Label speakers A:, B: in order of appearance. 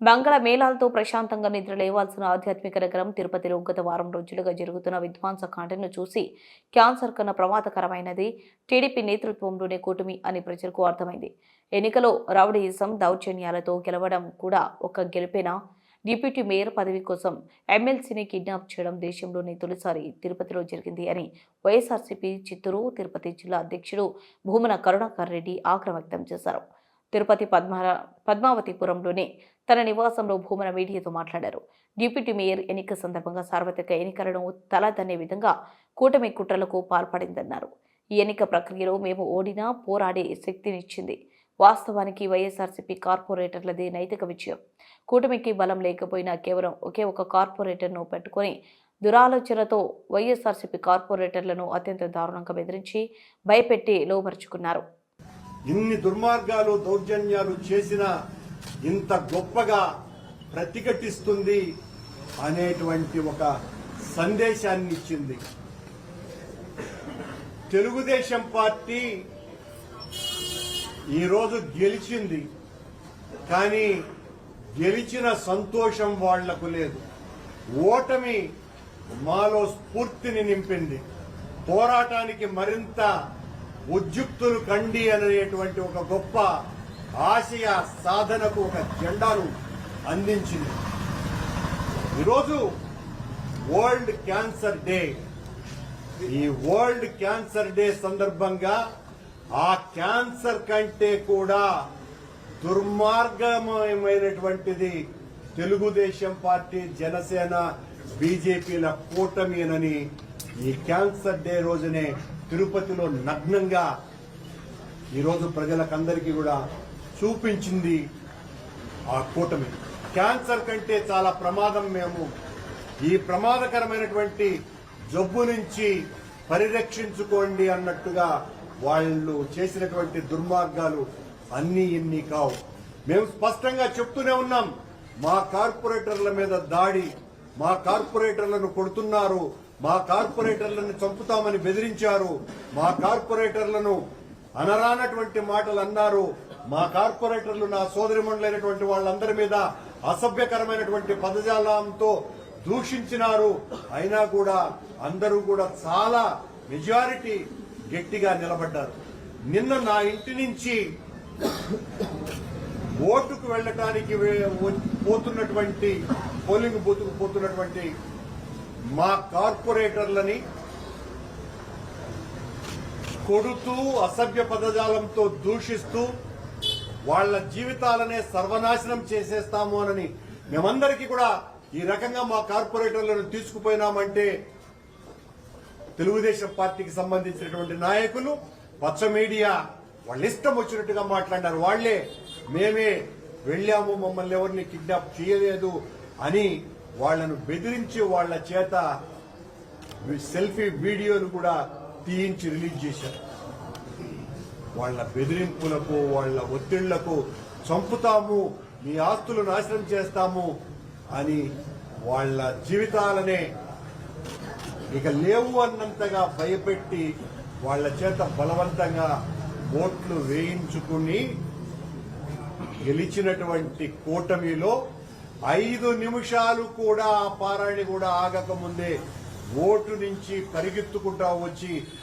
A: మంగళ మేళాలతో ప్రశాంతంగా నిద్ర లేవాల్సిన ఆధ్యాత్మిక నగరం తిరుపతిలో గత వారం రోజులుగా జరుగుతున్న విధ్వంస కాండను చూసి క్యాన్సర్ కన్నా ప్రమాదకరమైనది టీడీపీ నేతృత్వంలోనే కూటమి అని ప్రజలకు అర్థమైంది. ఎన్నికలో రౌడీయిజం దౌర్జన్యాలతో గెలవడం కూడా ఒక గెలిపిన? డిప్యూటీ మేయర్ పదవి కోసం ఎమ్మెల్సీని కిడ్నాప్ చేయడం దేశంలోనే తొలిసారి తిరుపతిలో జరిగింది అని వైఎస్ఆర్సీపీ చిత్తూరు తిరుపతి జిల్లా అధ్యక్షుడు భూమన కరుణాకర్ రెడ్డి ఆగ్రహం వ్యక్తం చేశారు. తిరుపతి పద్మ పద్మావతిపురంలోని తన నివాసంలో భూమన మీడియాతో మాట్లాడారు. డిప్యూటీ మేయర్ ఎన్నిక సందర్భంగా సార్వత్రిక ఎన్నికలను తలదన్నే విధంగా కూటమి కుట్రలకు పాల్పడిందన్నారు. ఈ ఎన్నిక ప్రక్రియలో మేము ఓడినా పోరాడే శక్తినిచ్చింది. వాస్తవానికి వైఎస్ఆర్సీపీ కార్పొరేటర్లదే నైతిక విజయం. కూటమికి బలం లేకపోయినా కేవలం ఒకే ఒక కార్పొరేటర్ను పెట్టుకొని దురాలోచనతో వైఎస్ఆర్సీపీ కార్పొరేటర్లను అత్యంత దారుణంగా బెదిరించి భయపెట్టి లోపరుచుకున్నారు
B: ఇన్ని దుర్మార్గాలు దౌర్జన్యాలు చేసిన ఇంత గొప్పగా ప్రతిఘటిస్తుంది అనేటువంటి ఒక సందేశాన్ని ఇచ్చింది. తెలుగుదేశం పార్టీ ఈరోజు గెలిచింది కానీ గెలిచిన సంతోషం వాళ్ళకు లేదు. ఓటమి మాలో స్ఫూర్తిని నింపింది. పోరాటానికి మరింత ఉద్యుక్తులు కండి అనేటువంటి ఒక గొప్ప ఆశయ సాధనకు ఒక జెండాను అందించింది. ఈరోజు వరల్డ్ క్యాన్సర్ డే. ఈ వరల్డ్ క్యాన్సర్ డే సందర్భంగా ఆ క్యాన్సర్ కంటే కూడా దుర్మార్గమైనటువంటిది తెలుగుదేశం పార్టీ జనసేన బీజేపీల కూటమినని ఈ క్యాన్సర్ డే రోజునే తిరుపతిలో నగ్నంగా ఈరోజు ప్రజలకందరికీ కూడా చూపించింది ఆ కూటమి. క్యాన్సర్ కంటే చాలా ప్రమాదం మేము. ఈ ప్రమాదకరమైనటువంటి జబ్బు నుంచి పరిరక్షించుకోండి అన్నట్టుగా వాళ్ళు చేసినటువంటి దుర్మార్గాలు అన్ని ఇన్ని కావు. మేము స్పష్టంగా చెప్తూనే ఉన్నాం మా కార్పొరేటర్ల మీద దాడి మా కార్పొరేటర్లను కొడుతున్నారు మా కార్పొరేటర్లను చంపుతామని బెదిరించారు. మా కార్పొరేటర్లను అనరానటువంటి మాటలు అన్నారు. మా కార్పొరేటర్లు నా సోదరిమణులైనటువంటి వాళ్ళందరి మీద అసభ్యకరమైనటువంటి పదజాలంతో దూషించినారు. అయినా కూడా అందరూ కూడా చాలా మెజారిటీ గట్టిగా నిలబడ్డారు. నిన్న నా ఇంటి నుంచి ఓటుకు వెళ్ళటానికి పోతున్నటువంటి పోలింగ్ బూత్కు పోతున్నటువంటి మా కార్పొరేటర్లని కొడుతూ అసభ్య పదజాలంతో దూషిస్తూ వాళ్ళ జీవితాలనే సర్వనాశనం చేసేస్తాము అని మేమందరికీ కూడా ఈ రకంగా మా కార్పొరేటర్లను తీసుకుపోయినామంటే తెలుగుదేశం పార్టీకి సంబంధించినటువంటి నాయకులు పచ్చ మీడియా వాళ్ళ ఇష్టం వచ్చినట్టుగా మాట్లాడినారు. వాళ్ళే మేమే వెళ్ళాము మమ్మల్ని ఎవరిని కిడ్నాప్ చేయలేదు అని వాళ్ళను బెదిరించి వాళ్ళ చేత సెల్ఫీ వీడియోను కూడా తీయించి రిలీజ్ చేశారు. వాళ్ళ బెదిరింపులకు వాళ్ళ ఒత్తిళ్ళకు చంపుతాము మీ ఆస్తులు నాశనం చేస్తాము అని వాళ్ళ జీవితాలనే ఇక లేవు అన్నంతగా భయపెట్టి వాళ్ళ చేత బలవంతంగా ఓట్లు వేయించుకుని గెలిచినటువంటి కూటమిలో ఐదు నిమిషాలు కూడా ఆ పారాయణ కూడా ఆగకముందే ఓటు నుంచి పరిగెత్తుకుంటా వచ్చి